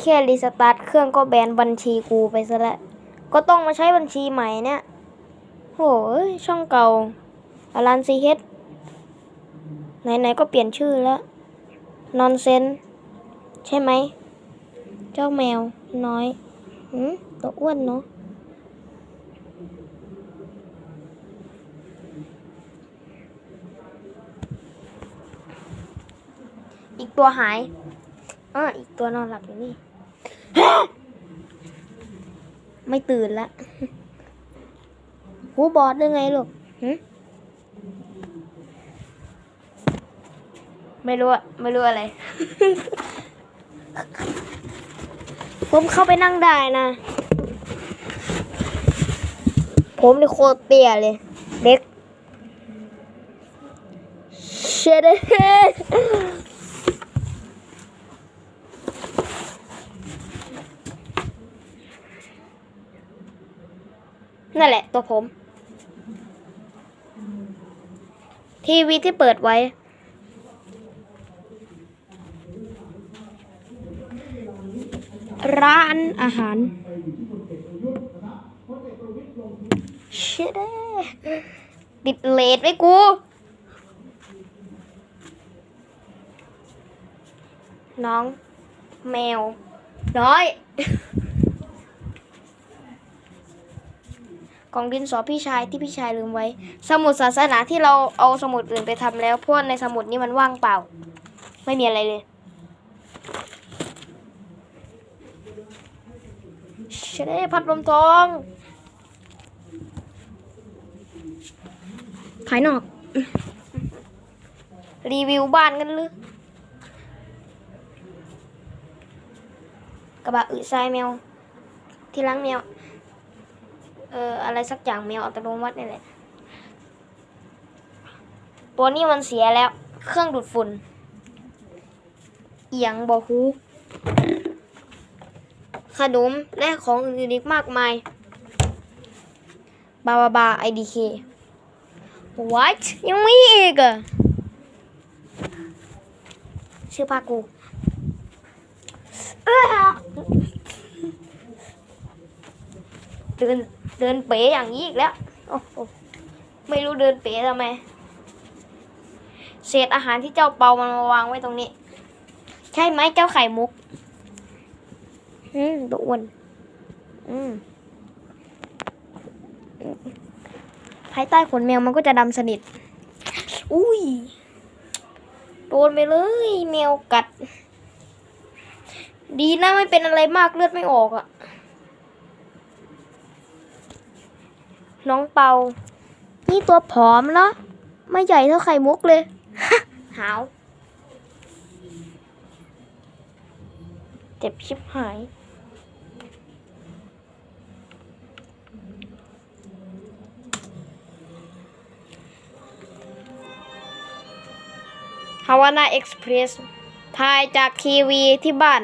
แค่รีสตาร์ทเครื่องก็แบนบัญชีกูไปซะแล้ว ก็ต้องมาใช้บัญชีใหม่เนี่ยโหช่องเก่าอลันซีเฮดไหนๆก็เปลี่ยนชื่อแล้วนอนเซนใช่ไหม เจ้าแมวน้อยอืมตัวอ้วนเนาะอีกตัวหายอ่าอีกตัวนอนหลับอยู่นี่ ไม่ตื่นละหูบอดได้ไงลูกไม่รู้ไม่รู้อะไร ผมเข้าไปนั่งได้นะ ผมนี่โคตรเตี้ยเลย เด็กเชด นั่นแหละ ตัวผม ทีวีที่เปิดไว้ ร้านอาหารเชิดติดเลดไว้กูน้อง แมว น้อย กองดินสอพี่ชายที่พี่ชายลืมไว้ สมุดศาสนาที่เราเอาสมุดอื่นไปทำแล้วพวาในสมุดนี้มันว่างเปล่า ไม่มีอะไรเลยเชดพัดลมทองขายหนอก รีวิวบ้านกันหรือกระบะอึทรายแมว ที่ล้างแมว เอออะไรสักอย่างแมวอัตโนมัตินี่แหละตัวนี้มันเสียแล้ว เครื่องดูดฝุ่นเอียงบอฮูขนมและของอื่นๆอีกมากมาย บาบาบาไอดี what ยังไม่อีกอะชื่อพากูตื่น เดินเป๋อย่างนี้อีกแล้วโอ้โหไม่รู้เดินเป๋ทำไม เศษอาหารที่เจ้าเปามันมาวางไว้ตรงนี้ ใช่ไหมเจ้าไข่มุก อืมตันอืมภายใต้ขนแมวมันก็จะดำสนิท อุ้ย โดนไปเลยแมวกัด ดีนะไม่เป็นอะไรมากเลือดไม่ออกอะ่ะ น้องเปา นี่ตัวผอมเนาะไม่ใหญ่เท่าไข่มุกเลยหาวเจ็บชิบหายฮาวานาเอ็กซ์เพรสถ่ายจากทีวีที่บ้าน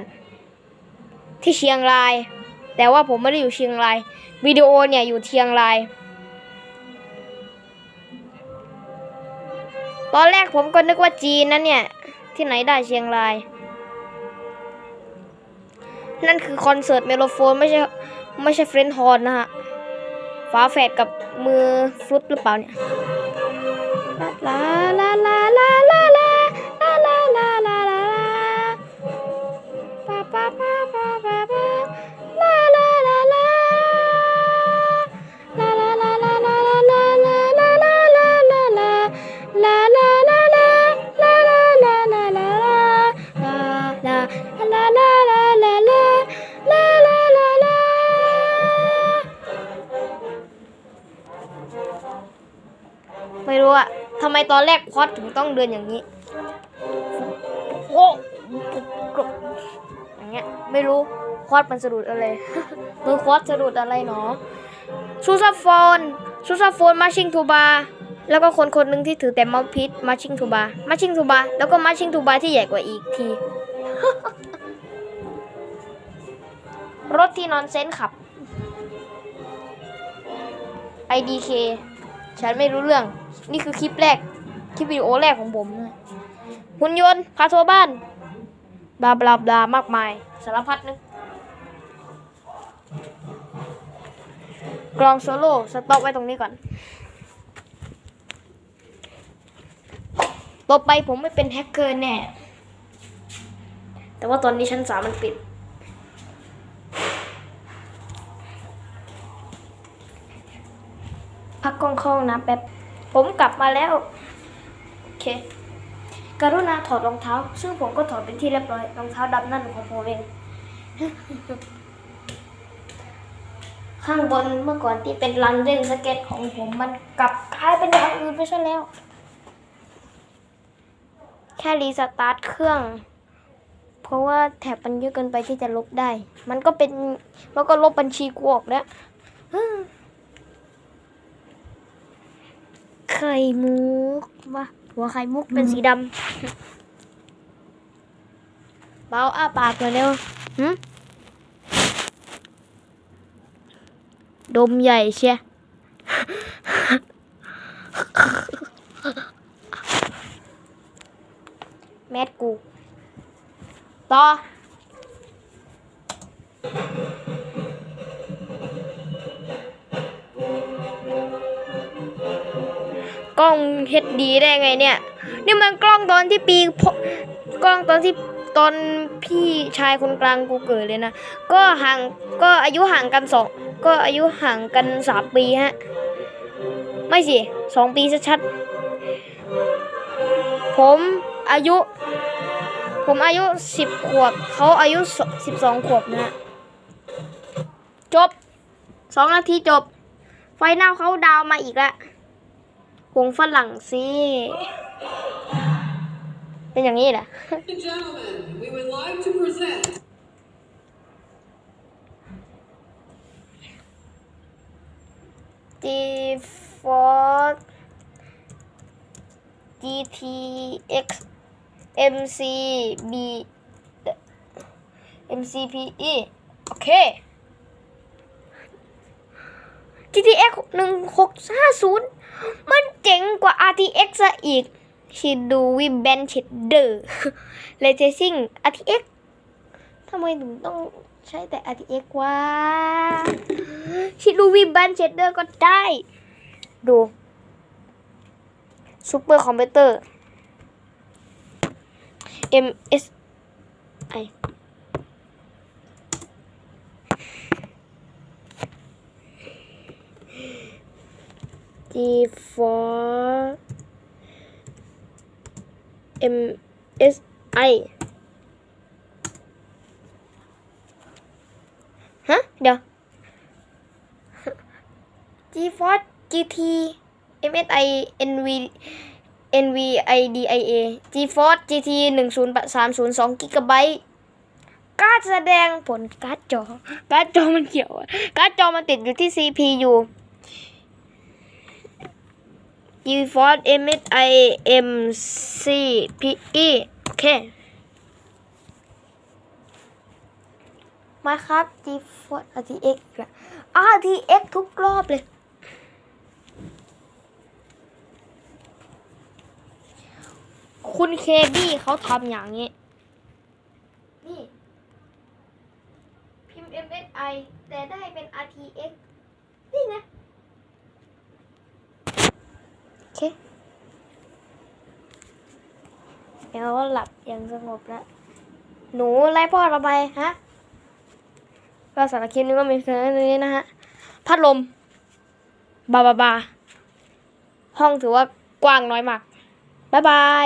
ที่เชียงราย แต่ว่าผมไม่ได้อยู่เชียงราย วิดีโอเนี่ยอยู่เชียงราย ตอนแรกผมก็นึกว่าจีนนะเนี่ย ที่ไหนได้เชียงราย นั่นคือคอนเสิร์ตเมโลโฟนไม่ใช่ไม่ใช่เฟรนทฮอร์นนะฮะฟ้าแฝดกับมือฟลุตหรือเปล่าเนี่ยลาลาลา ไม่รู้อะทำไมตอนแรกพอดถึงต้องเดินอย่างนี้โอ้อย่างเงี้ยไม่รู้คอดมันสะดุดอะไรมือคอดสะดุดอะไรเนาะซูซาโฟนซูซาโฟนมาชิงทูบาแล้วก็คนคนหนึ่งที่ถือแต่เมาส์พิษมาชิงทูบามาชิงทูบาแล้วก็มาชิงทูบาที่ใหญ่กว่าอีกที รถที่นอนเซนขับ IDK ฉันไม่รู้เรื่อง นี่คือคลิปแรก คลิปวิดีโอแรกของผมนะหุ่นยนต์พาทัวร์บ้าน บลาบลาบลามากมาย สารพัดนึกกลองโซโล่สต็อกไว้ตรงนี้ก่อน ต่อไปผมไม่เป็นแฮกเกอร์แน่ แต่ว่าตอนนี้ชั้นสามมันปิด พักกล้องเข้องน้ำแป๊บ ผมกลับมาแล้ว โอเค กรุณาถอดรองเท้า ซึ่งผมก็ถอดเป็นที่เรียบร้อย รองเท้าดำนั่นของผมเอง ข้างบนเมื่อก่อนที่เป็นรันเล่นสเก็ตของผมมันกลับกลายเป็นอย่างอื่นไปซะแล้ว แค่รีสตาร์ทเครื่องเพราะว่าแถบมันเยอะเกินไปที่จะลบได้ มันก็เป็น มันก็ลบบัญชีกูออกแล้ว ไข่มุกวะหัวไข่มุกเป็นสีดำเบาอ้าปากเลยเร็วหึดมใหญ่เชียแมดกู ต่อ กล้องเฮ็ดดีได้ไงเนี่ย นี่มันกล้องตอนที่ปีพกล้องตอนที่ตอนพี่ชายคนกลางกูเกิดเลยนะ ก็ห่างก็อายุห่างกันสองก็อายุห่างกันสามปีฮะ ไม่สิสองปีชัดๆผมอายุ ผมอายุสิบขวบเขาอายุสิบสองขวบนะฮะจบสองนาทีจบ ไฟหน้าเขาดาวมาอีกแล้ว วงฝรั่งสิเป็นอย่างนี้แหละ Ladies and gentlemen, we would like to present Default GTX MC B MCPE โอเค GTX 1650 มันเจ๋งกว่า RTX ซะอีกชิดดูวิบแบนเชดเดอร์เลเทซิ่ง RTX ทำไมถึงต้องใช้แต่ RTX วะชิดดูวิบแบนเชดเดอร์ก็ได้ ดูซูเปอร์คอมพิวเตอร์ MSI G4 MSI ฮะ เดี๋ยว GeForce GT MSI NV NVIDIA GeForce GT 1030 GB การ์ดแสดงผลการ์ดจอ การ์ดจอมันเกี่ยว การ์ดจอมันติดอยู่ที่ CPU GeForce MSI MCPE โอเคมาครับ GeForce RTX อีกแล้ว RTX ทุกรอบเลย คุณเคบี้เขาทำอย่างนี้ พิมพ์ MSI แต่ได้เป็น RTX นี่นะ โอเค เดี๋ยวหลับอย่างสงบแล้วหนูไล่พ่อเราไปฮะ ก็สารคลิปนี้ก็มีเพียงเท่านี้นะฮะ พัดลม บาบาบา ห้องถือว่ากว้างน้อยมาก บ๊ายบาย